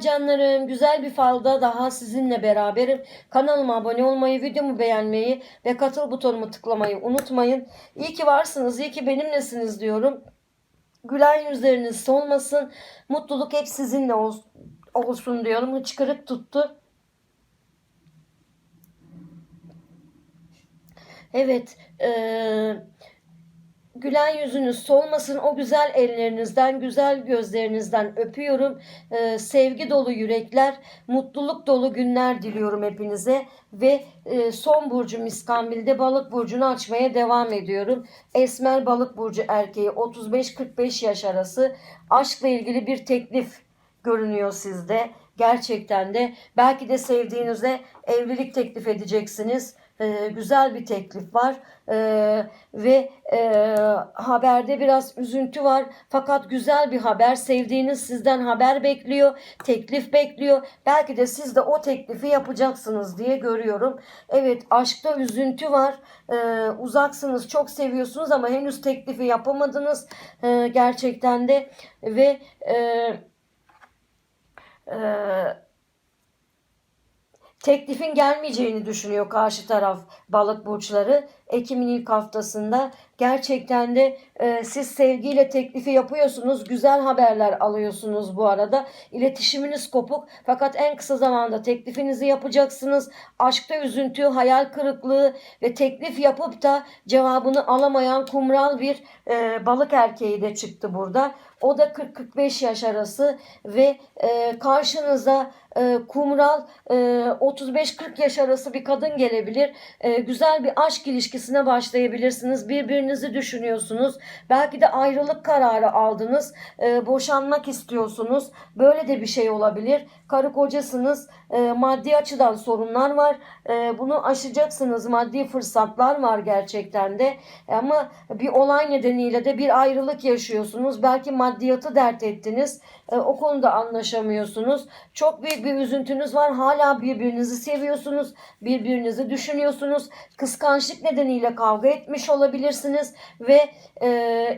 Canlarım. Güzel bir falda daha sizinle beraberim. Kanalıma abone olmayı, videomu beğenmeyi ve katıl butonumu tıklamayı unutmayın. İyi ki varsınız, iyi ki benimlesiniz diyorum. Gülen yüzleriniz solmasın. Mutluluk hep sizinle ol- olsun diyorum. Hıçkırık tuttu. Evet. eee Gülen yüzünüz solmasın. O güzel ellerinizden, güzel gözlerinizden öpüyorum. Ee, sevgi dolu yürekler, mutluluk dolu günler diliyorum hepinize. Ve e, son burcum İskambil'de balık burcunu açmaya devam ediyorum. Esmer balık burcu erkeği 35-45 yaş arası aşkla ilgili bir teklif görünüyor sizde. Gerçekten de belki de sevdiğinize evlilik teklif edeceksiniz. Ee, güzel bir teklif var. Ee, ve e, haberde biraz üzüntü var. Fakat güzel bir haber. Sevdiğiniz sizden haber bekliyor teklif bekliyor. Belki de siz de o teklifi yapacaksınız diye görüyorum. Evet aşkta üzüntü var. Ee, uzaksınız çok seviyorsunuz ama henüz teklifi yapamadınız. Ee, gerçekten de. Ve e, e, teklifin gelmeyeceğini düşünüyor karşı taraf balık burçları. Ekim'in ilk haftasında gerçekten de e, siz sevgiyle teklifi yapıyorsunuz. Güzel haberler alıyorsunuz bu arada. İletişiminiz kopuk fakat en kısa zamanda teklifinizi yapacaksınız. Aşkta üzüntü, hayal kırıklığı ve teklif yapıp da cevabını alamayan kumral bir e, balık erkeği de çıktı burada. O da 40-45 yaş arası ve e, karşınıza e, kumral e, 35-40 yaş arası bir kadın gelebilir. E, güzel bir aşk ilişkisine başlayabilirsiniz. Birbirinizi düşünüyorsunuz. Belki de ayrılık kararı aldınız. E, boşanmak istiyorsunuz. Böyle de bir şey olabilir. Karı kocasınız. E, maddi açıdan sorunlar var. E, bunu aşacaksınız. Maddi fırsatlar var gerçekten de. Ama bir olay nedeniyle de bir ayrılık yaşıyorsunuz. Belki maddiyatı dert ettiniz. E, o konuda anlaşamıyorsunuz. Çok büyük bir üzüntünüz var. Hala birbirinizi seviyorsunuz. Birbirinizi düşünüyorsunuz. Kıskançlık nedeniyle kavga etmiş olabilirsiniz. Ve e,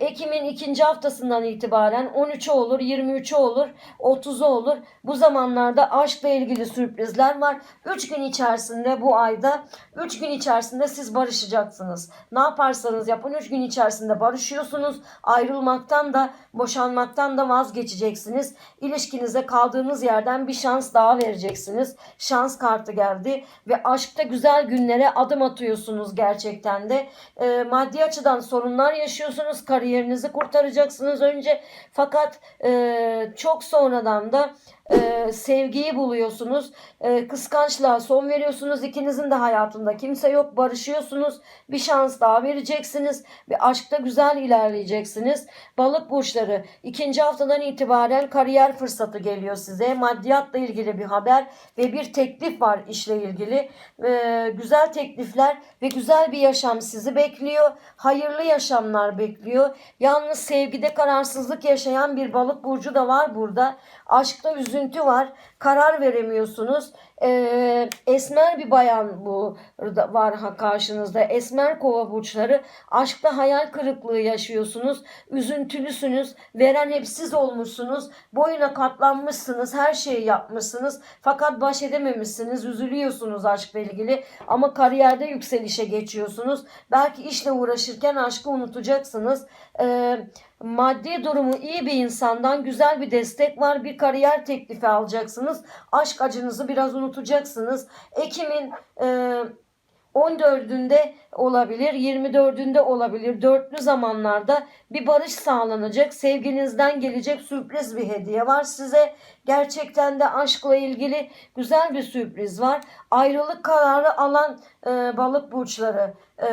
Ekim'in ikinci haftasından itibaren 13'ü olur, 23'ü olur, 30'u olur. Bu zamanlarda aşkla ilgili sürprizler var. 3 gün içerisinde bu ayda 3 gün içerisinde siz barışacaksınız. Ne yaparsanız yapın 3 gün içerisinde barışıyorsunuz. Ayrılmaktan da boşanmaktan da vazgeçeceksiniz. İlişkinize kaldığınız yerden bir şans daha vereceksiniz. Şans kartı geldi ve aşkta güzel günlere adım atıyorsunuz gerçekten de. E, maddi açıdan sorunlar yaşıyorsunuz. Kariyerinizi kurtaracaksınız önce. Fakat e, çok sonradan da e, sevgiyi buluyorsunuz. E, kıskançlığa son veriyorsunuz. İkinizin de hayatında kimse yok. Barışıyorsunuz. Bir şans daha vereceksiniz. Ve aşkta güzel ilerleyeceksiniz. Balık burçları ikinci haftadan itibaren kariyer fırsatı geliyor size. Maddiyatla ilgili bir haber ve bir teklif var işle ilgili. E, güzel teklifler ve güzel bir yaşam sizi bekliyor. Hayırlı yaşamlar bekliyor. Yalnız sevgide kararsızlık yaşayan bir balık burcu da var burada. Aşkta üzüntü var. Karar veremiyorsunuz. Ee, esmer bir bayan bu var ha karşınızda. Esmer kova burçları. Aşkta hayal kırıklığı yaşıyorsunuz. Üzüntülüsünüz. Veren hep siz olmuşsunuz. Boyuna katlanmışsınız. Her şeyi yapmışsınız. Fakat baş edememişsiniz. Üzülüyorsunuz aşkla ilgili. Ama kariyerde yükselişe geçiyorsunuz. Belki işle uğraşırken aşkı unutacaksınız. Ee, maddi durumu iyi bir insandan güzel bir destek var. Bir kariyer teklifi alacaksınız. Aşk acınızı biraz unutacaksınız. Ekim'in e, 14'ünde olabilir, 24'ünde olabilir. Dörtlü zamanlarda bir barış sağlanacak. Sevginizden gelecek sürpriz bir hediye var size. Gerçekten de aşkla ilgili güzel bir sürpriz var. Ayrılık kararı alan e, balık burçları e,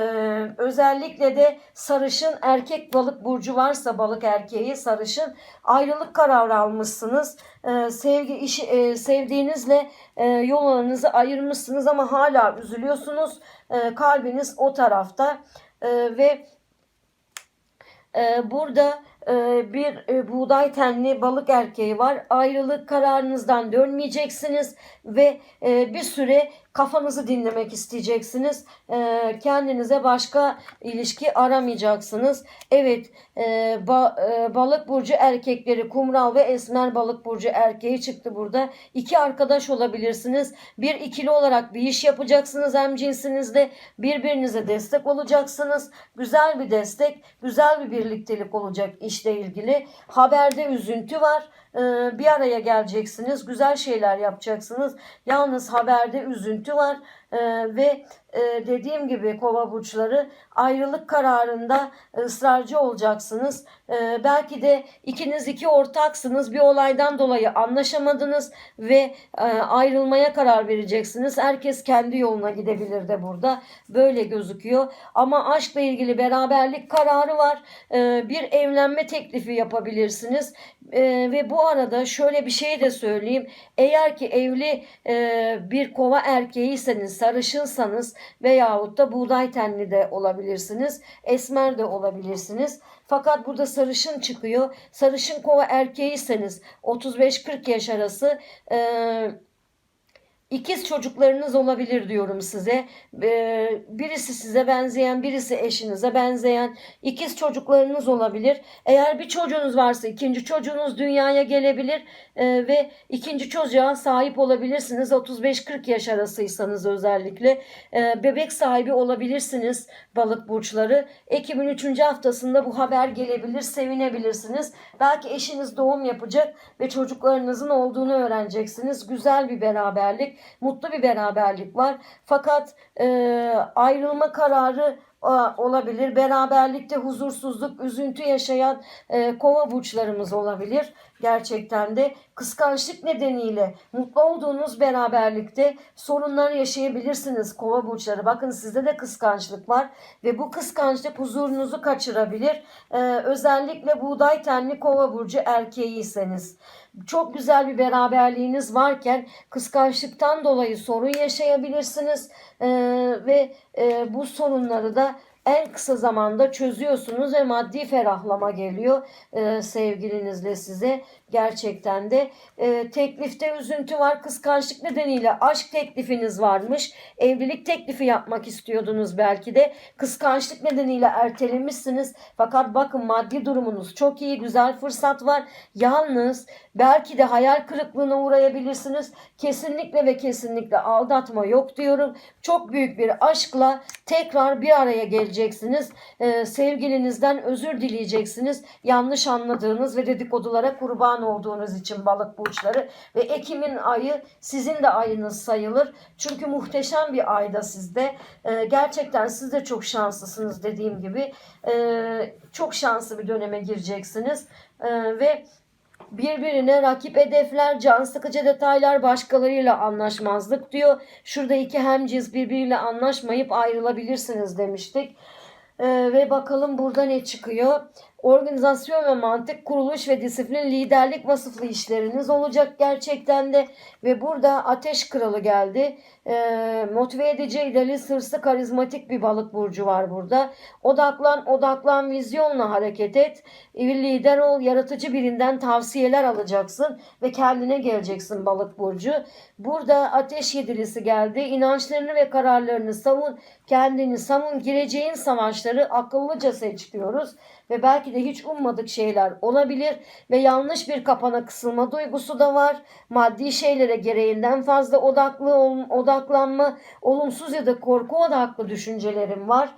özellikle de sarışın erkek balık burcu varsa balık erkeği sarışın ayrılık kararı almışsınız. E, sevgi işi e, sevdiğinizle e, yollarınızı ayırmışsınız ama hala üzülüyorsunuz. E, kalbiniz o tarafta e, ve e, burada bir e, buğday tenli balık erkeği var. Ayrılık kararınızdan dönmeyeceksiniz ve e, bir süre kafanızı dinlemek isteyeceksiniz. E, kendinize başka ilişki aramayacaksınız. Evet, e, ba- balık burcu erkekleri kumral ve esmer balık burcu erkeği çıktı burada. İki arkadaş olabilirsiniz. Bir ikili olarak bir iş yapacaksınız hem cinsinizde. Birbirinize destek olacaksınız. Güzel bir destek, güzel bir birliktelik olacak işle ilgili. Haberde üzüntü var. Ee, bir araya geleceksiniz. Güzel şeyler yapacaksınız. Yalnız haberde üzüntü var. Ee, ve e, dediğim gibi kova burçları ayrılık kararında ısrarcı olacaksınız. Ee, belki de ikiniz iki ortaksınız. Bir olaydan dolayı anlaşamadınız ve e, ayrılmaya karar vereceksiniz. Herkes kendi yoluna gidebilir de burada. Böyle gözüküyor. Ama aşkla ilgili beraberlik kararı var. Ee, bir evlenme teklifi yapabilirsiniz. Ee, ve bu arada şöyle bir şey de söyleyeyim. Eğer ki evli e, bir kova erkeğiyseniz, sarışınsanız veyahut da buğday tenli de olabilirsiniz. Esmer de olabilirsiniz. Fakat burada sarışın çıkıyor. Sarışın kova erkeğiyseniz 35-40 yaş arası e, İkiz çocuklarınız olabilir diyorum size. Ee, birisi size benzeyen, birisi eşinize benzeyen ikiz çocuklarınız olabilir. Eğer bir çocuğunuz varsa ikinci çocuğunuz dünyaya gelebilir ee, ve ikinci çocuğa sahip olabilirsiniz. 35-40 yaş arasıysanız özellikle Ee, bebek sahibi olabilirsiniz balık burçları. Ekim'in 3. haftasında bu haber gelebilir, sevinebilirsiniz. Belki eşiniz doğum yapacak ve çocuklarınızın olduğunu öğreneceksiniz. Güzel bir beraberlik mutlu bir beraberlik var. Fakat e, ayrılma kararı olabilir. Beraberlikte huzursuzluk, üzüntü yaşayan e, kova burçlarımız olabilir. Gerçekten de kıskançlık nedeniyle mutlu olduğunuz beraberlikte sorunlar yaşayabilirsiniz kova burçları. Bakın sizde de kıskançlık var ve bu kıskançlık huzurunuzu kaçırabilir. E, özellikle buğday tenli kova burcu erkeğiyseniz çok güzel bir beraberliğiniz varken kıskançlıktan dolayı sorun yaşayabilirsiniz Ee, ve e, bu sorunları da en kısa zamanda çözüyorsunuz ve maddi ferahlama geliyor e, sevgilinizle size. Gerçekten de e, teklifte üzüntü var. Kıskançlık nedeniyle aşk teklifiniz varmış. Evlilik teklifi yapmak istiyordunuz belki de. Kıskançlık nedeniyle ertelemişsiniz. Fakat bakın maddi durumunuz çok iyi. Güzel fırsat var. Yalnız belki de hayal kırıklığına uğrayabilirsiniz. Kesinlikle ve kesinlikle aldatma yok diyorum. Çok büyük bir aşkla tekrar bir araya geleceksiniz. Ee, sevgilinizden özür dileyeceksiniz. Yanlış anladığınız ve dedikodulara kurban olduğunuz için balık burçları ve Ekim'in ayı sizin de ayınız sayılır. Çünkü muhteşem bir ayda sizde. Ee, gerçekten siz de çok şanslısınız dediğim gibi. Ee, çok şanslı bir döneme gireceksiniz. Ee, ve birbirine rakip hedefler, can sıkıcı detaylar, başkalarıyla anlaşmazlık diyor. Şurada iki hemcins birbiriyle anlaşmayıp ayrılabilirsiniz demiştik. Ee, ve bakalım burada ne çıkıyor. Organizasyon ve mantık, kuruluş ve disiplin, liderlik vasıflı işleriniz olacak gerçekten de. Ve burada ateş kralı geldi. Ee, motive edici, idealist, hırslı, karizmatik bir balık burcu var burada. Odaklan, odaklan, vizyonla hareket et. Bir lider ol, yaratıcı birinden tavsiyeler alacaksın ve kendine geleceksin balık burcu. Burada ateş yedilisi geldi. İnançlarını ve kararlarını savun, kendini savun, gireceğin savaşları akıllıca seç diyoruz ve belki de hiç ummadık şeyler olabilir ve yanlış bir kapana kısılma duygusu da var. Maddi şeylere gereğinden fazla odaklı odaklanma, olumsuz ya da korku odaklı düşüncelerim var.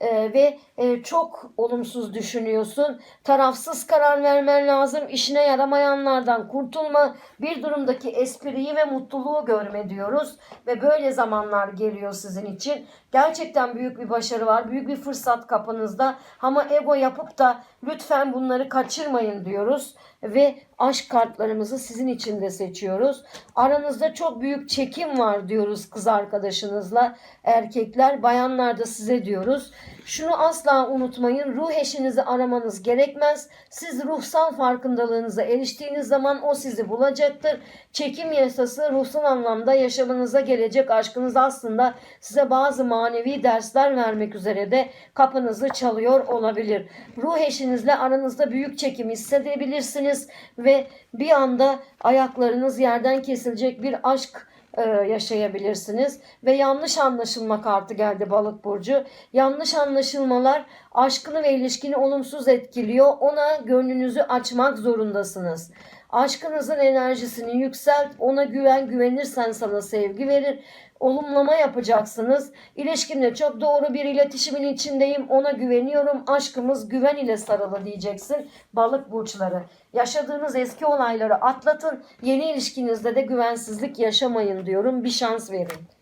Ee, ve e, çok olumsuz düşünüyorsun. Tarafsız karar vermen lazım. İşine yaramayanlardan kurtulma. Bir durumdaki espriyi ve mutluluğu görme diyoruz. Ve böyle zamanlar geliyor sizin için. Gerçekten büyük bir başarı var. Büyük bir fırsat kapınızda. Ama ego yapıp da lütfen bunları kaçırmayın diyoruz. Ve aşk kartlarımızı sizin için de seçiyoruz. Aranızda çok büyük çekim var diyoruz kız arkadaşınızla. Erkekler, bayanlar da size diyoruz. Şunu asla unutmayın. Ruh eşinizi aramanız gerekmez. Siz ruhsal farkındalığınıza eriştiğiniz zaman o sizi bulacaktır. Çekim yasası ruhsal anlamda yaşamınıza gelecek aşkınız aslında size bazı manevi dersler vermek üzere de kapınızı çalıyor olabilir. Ruh eşinizle aranızda büyük çekim hissedebilirsiniz ve bir anda ayaklarınız yerden kesilecek bir aşk e, yaşayabilirsiniz ve yanlış anlaşılma kartı geldi balık burcu. Yanlış anlaşılmalar aşkını ve ilişkini olumsuz etkiliyor. Ona gönlünüzü açmak zorundasınız. Aşkınızın enerjisini yükselt, ona güven, güvenirsen sana sevgi verir. Olumlama yapacaksınız. İlişkimde çok doğru bir iletişimin içindeyim. Ona güveniyorum. Aşkımız güven ile sarılı diyeceksin. Balık burçları. Yaşadığınız eski olayları atlatın. Yeni ilişkinizde de güvensizlik yaşamayın diyorum. Bir şans verin.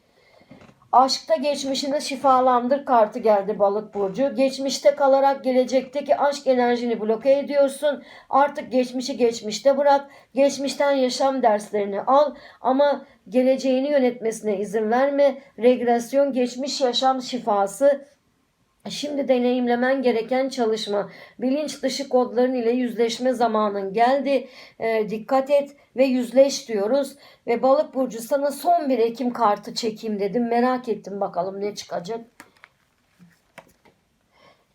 Aşkta geçmişini şifalandır kartı geldi balık burcu. Geçmişte kalarak gelecekteki aşk enerjini bloke ediyorsun. Artık geçmişi geçmişte bırak. Geçmişten yaşam derslerini al ama geleceğini yönetmesine izin verme. Regresyon geçmiş yaşam şifası Şimdi deneyimlemen gereken çalışma. Bilinç dışı kodların ile yüzleşme zamanın geldi. Ee, dikkat et ve yüzleş diyoruz. Ve balık burcu sana son bir Ekim kartı çekeyim dedim. Merak ettim bakalım ne çıkacak.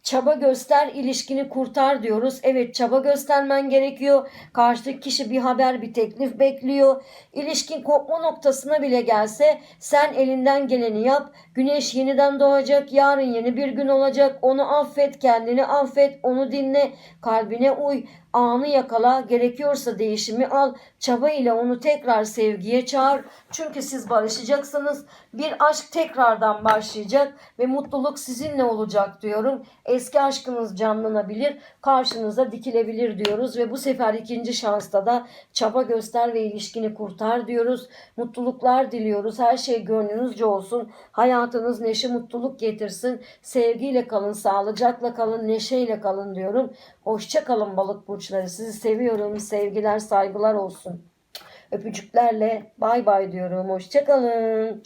Çaba göster, ilişkini kurtar diyoruz. Evet çaba göstermen gerekiyor. Karşıdaki kişi bir haber, bir teklif bekliyor. İlişkin kopma noktasına bile gelse sen elinden geleni yap. Güneş yeniden doğacak, yarın yeni bir gün olacak. Onu affet, kendini affet, onu dinle, kalbine uy. Anı yakala, gerekiyorsa değişimi al. Çaba ile onu tekrar sevgiye çağır. Çünkü siz barışacaksınız. Bir aşk tekrardan başlayacak ve mutluluk sizinle olacak diyorum. Eski aşkınız canlanabilir, karşınıza dikilebilir diyoruz ve bu sefer ikinci şansta da çaba göster ve ilişkini kurtar diyoruz. Mutluluklar diliyoruz. Her şey gönlünüzce olsun. Hayatınız neşe, mutluluk getirsin. Sevgiyle kalın, sağlıcakla kalın, neşeyle kalın diyorum. Hoşça kalın balık burçları. Sizi seviyorum. Sevgiler, saygılar olsun. Öpücüklerle bay bay diyorum. Hoşça kalın.